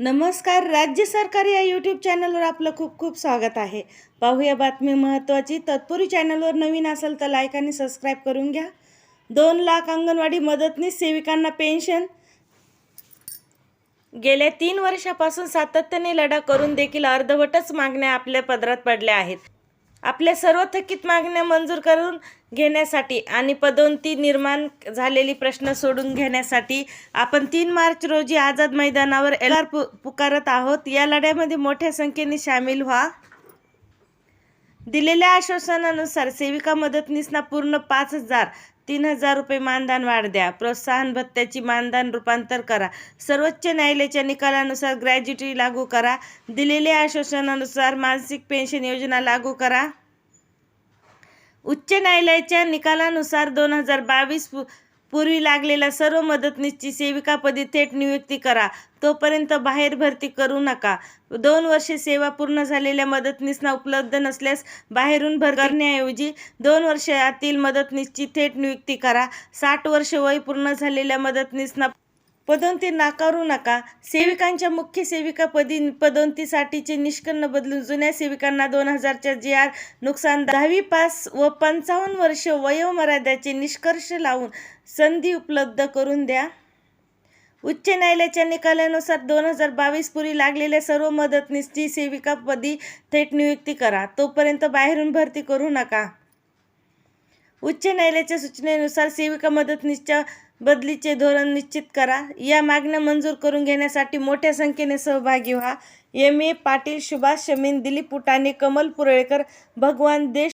नमस्कार राज्य सरकार या यूट्यूब चॅनलवर आपलं खूप खूप स्वागत आहे. पाहूया बातमी महत्त्वाची. तत्पूर्वी चॅनलवर नवीन असेल तर लाईक आणि सबस्क्राईब करून घ्या. दोन लाख अंगणवाडी मदतनीस सेविकांना पेन्शन गेल्या तीन वर्षापासून सातत्याने लढा करून देखील अर्धवटच मागण्या आपल्या पदरात पडल्या आहेत. आपल्या सर्व थकीत मागण्या मंजूर करून घेण्यासाठी आणि पदोन्नती निर्माण झालेली प्रश्न सोडून घेण्यासाठी आपण तीन मार्च रोजी आझाद मैदानावर एल आर पु पुकारत आहोत. या लढ्यामध्ये मोठ्या संख्येने सामील व्हा. दिलेल्या आश्वासनानुसार सेविका मदतनीसना पूर्ण पाच हजार तीन हजार रुपये मानधन वाढ द्या. प्रोत्साहन भत्त्याची मानधन रूपांतर करा. सर्वोच्च न्यायालयाच्या निकालानुसार ग्रॅज्युटी लागू करा. दिलेल्या आश्वासनानुसार मानसिक पेन्शन योजना लागू करा. उच्च न्यायालयाच्या निकालानुसार दोन हजार बावीस पूर्वी लागलेल्या सर्व मदतनीसची सेविकापदी थेट नियुक्ती करा. तोपर्यंत बाहेर भरती करू नका. दोन वर्षे सेवा पूर्ण झालेल्या मदतनीसना उपलब्ध नसल्यास बाहेरून भर करण्याऐवजी दोन वर्षातील मदतनीसची थेट नियुक्ती करा. साठ वर्ष वय पूर्ण झालेल्या मदतनीसना पदोन्नती नाकारू नका. सेविकांच्या मुख्य सेविकापदी पदोन्नतीसाठीचे निष्कन्न बदलून जुन्या सेविकांना दोन हजारच्या जी आर नुकसान दहावी पास व पंचावन्न वर्ष वयोमर्यादाचे निष्कर्ष लावून संधी उपलब्ध करून द्या. उच्च न्यायालयाच्या निकालानुसार दोन हजार बावीस पूर्वी लागलेल्या सर्व मदतनीसची सेविकापदी थेट नियुक्ती करा. तोपर्यंत बाहेरून भरती करू नका. उच्च न्यायालयाच्या सूचनेनुसार सेविका मदतनीसच्या बदलीचे धोरण निश्चित करा. या मागण्या मंजूर करून घेण्यासाठी मोठ्या संख्येने सहभागी व्हा. एम. ए. पाटील सुभाष शमीन दिलीप पुटाणे कमल पुरळेकर भगवान देश